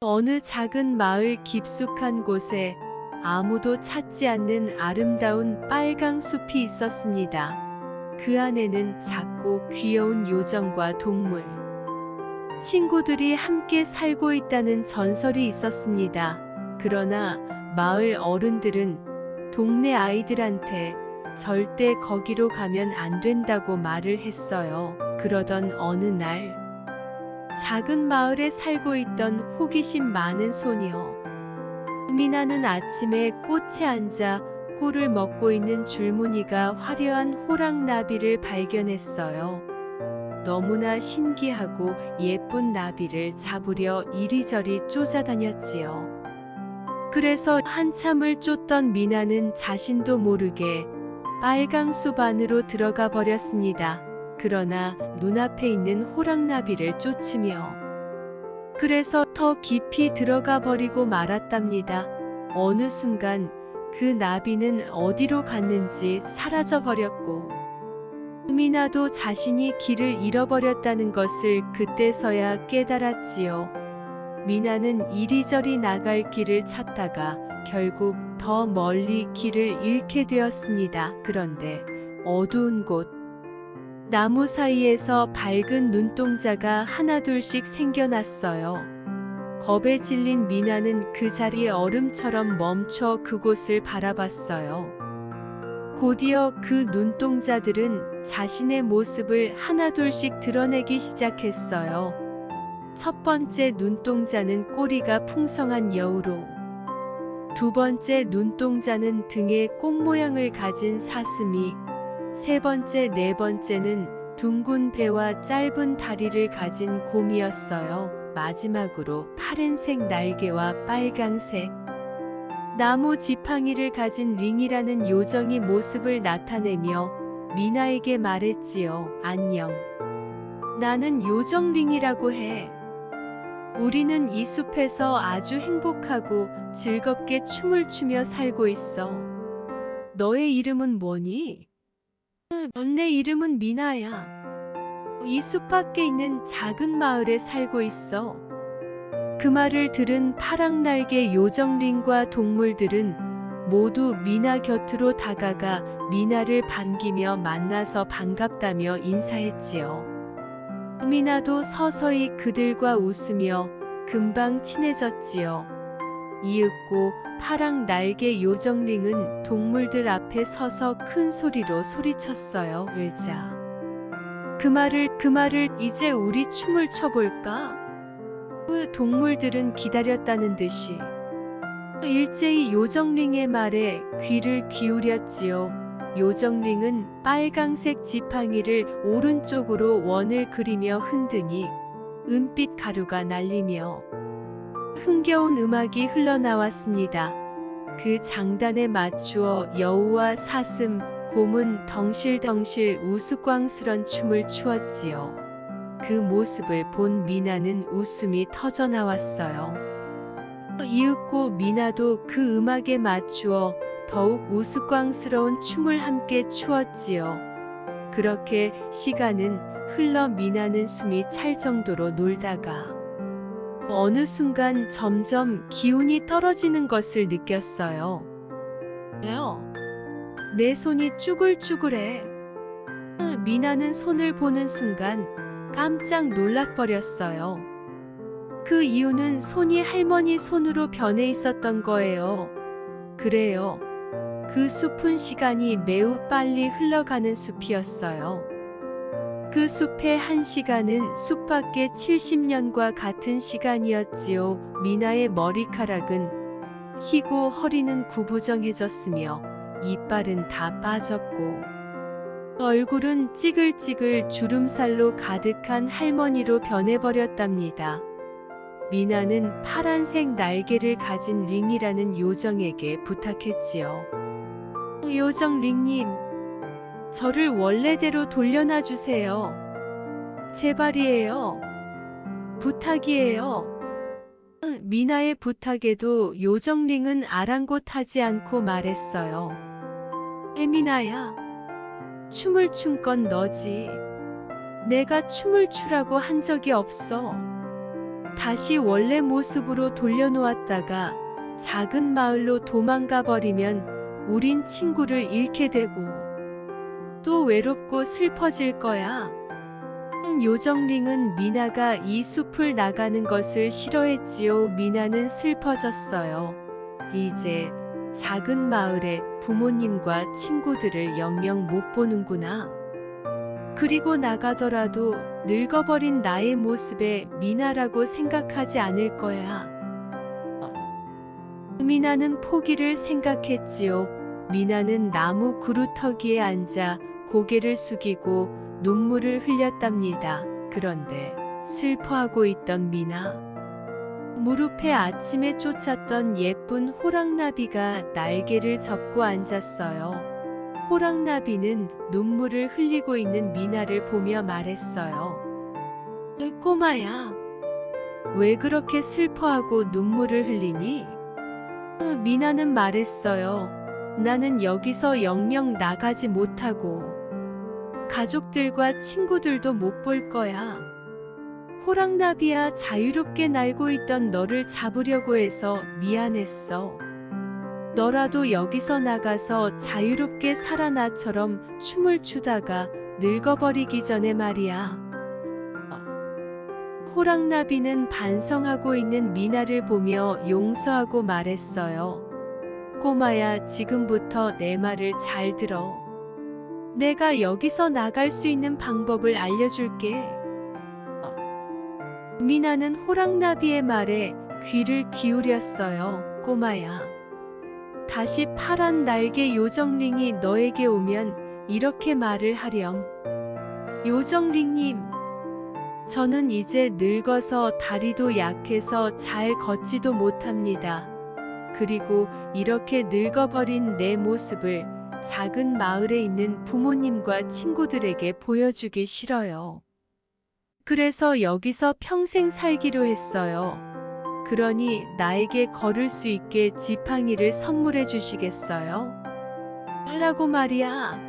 어느 작은 마을 깊숙한 곳에 아무도 찾지 않는 아름다운 빨강 숲이 있었습니다. 그 안에는 작고 귀여운 요정과 동물, 친구들이 함께 살고 있다는 전설이 있었습니다. 그러나 마을 어른들은 동네 아이들한테 절대 거기로 가면 안 된다고 말을 했어요. 그러던 어느 날, 작은 마을에 살고 있던 호기심 많은 소녀. 미나는 아침에 꽃에 앉아 꿀을 먹고 있는 줄무늬가 화려한 호랑나비를 발견했어요. 너무나 신기하고 예쁜 나비를 잡으려 이리저리 쫓아다녔지요. 그래서 한참을 쫓던 미나는 자신도 모르게 빨강 숲 안으로 들어가 버렸습니다. 그러나 눈앞에 있는 호랑나비를 쫓으며 그래서 더 깊이 들어가 버리고 말았답니다. 어느 순간 그 나비는 어디로 갔는지 사라져 버렸고 미나도 자신이 길을 잃어버렸다는 것을 그때서야 깨달았지요. 미나는 이리저리 나갈 길을 찾다가 결국 더 멀리 길을 잃게 되었습니다. 그런데 어두운 곳 나무 사이에서 밝은 눈동자가 하나둘씩 생겨났어요. 겁에 질린 미나는 그 자리에 얼음처럼 멈춰 그곳을 바라봤어요. 곧이어 그 눈동자들은 자신의 모습을 하나둘씩 드러내기 시작했어요. 첫 번째 눈동자는 꼬리가 풍성한 여우로, 두 번째 눈동자는 등에 꽃 모양을 가진 사슴이, 세 번째, 네 번째는 둥근 배와 짧은 다리를 가진 곰이었어요. 마지막으로 파란색 날개와 빨강색 나무 지팡이를 가진 링이라는 요정이 모습을 나타내며 미나에게 말했지요. 안녕. 나는 요정 링이라고 해. 우리는 이 숲에서 아주 행복하고 즐겁게 춤을 추며 살고 있어. 너의 이름은 뭐니? 내 이름은 미나야. 이 숲 밖에 있는 작은 마을에 살고 있어. 그 말을 들은 파랑날개 요정링과 동물들은 모두 미나 곁으로 다가가 미나를 반기며 만나서 반갑다며 인사했지요. 미나도 서서히 그들과 웃으며 금방 친해졌지요. 이윽고 파랑 날개 요정링은 동물들 앞에 서서 큰 소리로 소리쳤어요. 울자. 그 말을 그 말을 이제 우리 춤을 춰볼까? 후 동물들은 기다렸다는 듯이 일제히 요정링의 말에 귀를 기울였지요. 요정링은 빨강색 지팡이를 오른쪽으로 원을 그리며 흔드니 은빛 가루가 날리며 흥겨운 음악이 흘러나왔습니다. 그 장단에 맞추어 여우와 사슴, 곰은 덩실덩실 우스꽝스런 춤을 추었지요. 그 모습을 본 미나는 웃음이 터져 나왔어요. 이윽고 미나도 그 음악에 맞추어 더욱 우스꽝스러운 춤을 함께 추었지요. 그렇게 시간은 흘러 미나는 숨이 찰 정도로 놀다가 어느 순간 점점 기운이 떨어지는 것을 느꼈어요. 왜요? 내 손이 쭈글쭈글해. 미나는 손을 보는 순간 깜짝 놀라버렸어요. 그 이유는 손이 할머니 손으로 변해 있었던 거예요. 그래요. 그 숲은 시간이 매우 빨리 흘러가는 숲이었어요. 그 숲의 한 시간은 숲 밖의 70년과 같은 시간이었지요. 미나의 머리카락은 희고 허리는 구부정해졌으며 이빨은 다 빠졌고 얼굴은 찌글찌글 주름살로 가득한 할머니로 변해버렸답니다. 미나는 파란색 날개를 가진 링이라는 요정에게 부탁했지요. 요정 링님, 저를 원래대로 돌려놔 주세요. 제발이에요. 부탁이에요. 미나의 부탁에도 요정링은 아랑곳하지 않고 말했어요. 에미나야, 춤을 춘 건 너지. 내가 춤을 추라고 한 적이 없어. 다시 원래 모습으로 돌려놓았다가 작은 마을로 도망가 버리면 우린 친구를 잃게 되고 또 외롭고 슬퍼질 거야. 요정링은 미나가 이 숲을 나가는 것을 싫어했지요. 미나는 슬퍼졌어요. 이제 작은 마을에 부모님과 친구들을 영영 못 보는구나. 그리고 나가더라도 늙어버린 나의 모습에 미나라고 생각하지 않을 거야. 미나는 포기를 생각했지요. 미나는 나무 그루터기에 앉아 고개를 숙이고 눈물을 흘렸답니다. 그런데 슬퍼하고 있던 미나. 무릎에 아침에 쫓았던 예쁜 호랑나비가 날개를 접고 앉았어요. 호랑나비는 눈물을 흘리고 있는 미나를 보며 말했어요. "으, 꼬마야, 왜 그렇게 슬퍼하고 눈물을 흘리니? "으, 미나는 말했어요. 나는 여기서 영영 나가지 못하고 가족들과 친구들도 못 볼 거야. 호랑나비야 자유롭게 날고 있던 너를 잡으려고 해서 미안했어. 너라도 여기서 나가서 자유롭게 살아나처럼 춤을 추다가 늙어버리기 전에 말이야. 호랑나비는 반성하고 있는 미나를 보며 용서하고 말했어요. 꼬마야, 지금부터 내 말을 잘 들어. 내가 여기서 나갈 수 있는 방법을 알려줄게. 미나는 호랑나비의 말에 귀를 기울였어요. 꼬마야. 다시 파란 날개 요정링이 너에게 오면 이렇게 말을 하렴. 요정링님, 저는 이제 늙어서 다리도 약해서 잘 걷지도 못합니다. 그리고 이렇게 늙어버린 내 모습을 작은 마을에 있는 부모님과 친구들에게 보여주기 싫어요. 그래서 여기서 평생 살기로 했어요. 그러니 나에게 걸을 수 있게 지팡이를 선물해 주시겠어요? 라고 말이야.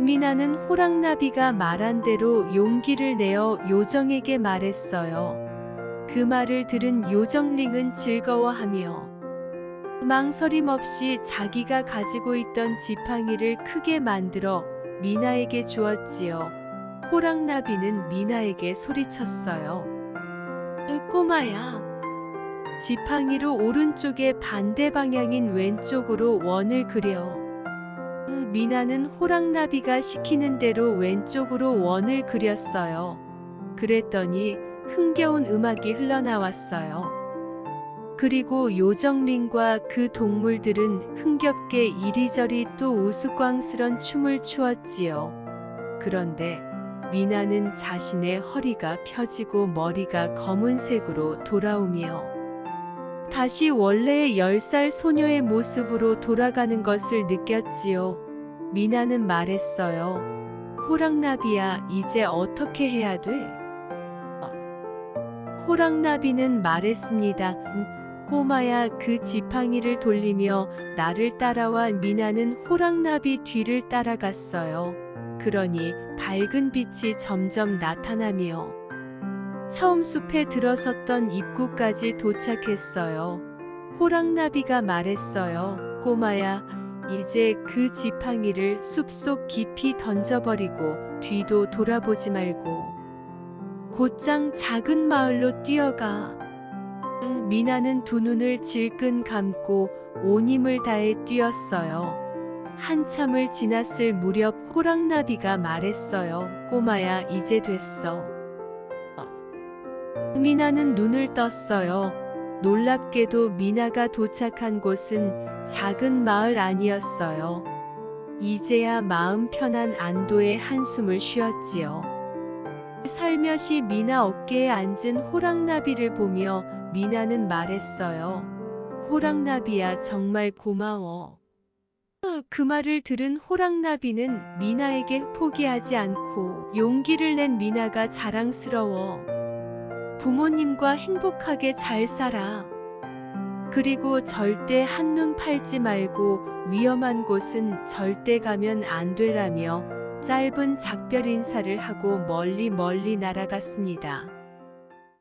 미나는 호랑나비가 말한 대로 용기를 내어 요정에게 말했어요. 그 말을 들은 요정링은 즐거워하며 망설임 없이 자기가 가지고 있던 지팡이를 크게 만들어 미나에게 주었지요. 호랑나비는 미나에게 소리쳤어요. 으, 꼬마야. 지팡이로 오른쪽의 반대 방향인 왼쪽으로 원을 그려. 으, 미나는 호랑나비가 시키는 대로 왼쪽으로 원을 그렸어요. 그랬더니 흥겨운 음악이 흘러나왔어요. 그리고 요정링과 그 동물들은 흥겹게 이리저리 또 우스꽝스런 춤을 추었지요. 그런데 미나는 자신의 허리가 펴지고 머리가 검은색으로 돌아오며 다시 원래의 10살 소녀의 모습으로 돌아가는 것을 느꼈지요. 미나는 말했어요. 호랑나비야, 이제 어떻게 해야 돼? 호랑나비는 말했습니다. "음, 꼬마야 그 지팡이를 돌리며 나를 따라와 미나는 호랑나비 뒤를 따라갔어요. 그러니 밝은 빛이 점점 나타나며 처음 숲에 들어섰던 입구까지 도착했어요. 호랑나비가 말했어요. 꼬마야, 이제 그 지팡이를 숲속 깊이 던져버리고 뒤도 돌아보지 말고 곧장 작은 마을로 뛰어가. 응, 미나는 두 눈을 질끈 감고 온 힘을 다해 뛰었어요. 한참을 지났을 무렵 호랑나비가 말했어요. 꼬마야, 이제 됐어. 미나는 눈을 떴어요. 놀랍게도 미나가 도착한 곳은 작은 마을 아니었어요. 이제야 마음 편한 안도의 한숨을 쉬었지요. 살며시 미나 어깨에 앉은 호랑나비를 보며 미나는 말했어요. 호랑나비야, 정말 고마워. 그 말을 들은 호랑나비는 미나에게 포기하지 않고 용기를 낸 미나가 자랑스러워. 부모님과 행복하게 잘 살아. 그리고 절대 한눈 팔지 말고 위험한 곳은 절대 가면 안 되라며 짧은 작별 인사를 하고 멀리 멀리 날아갔습니다.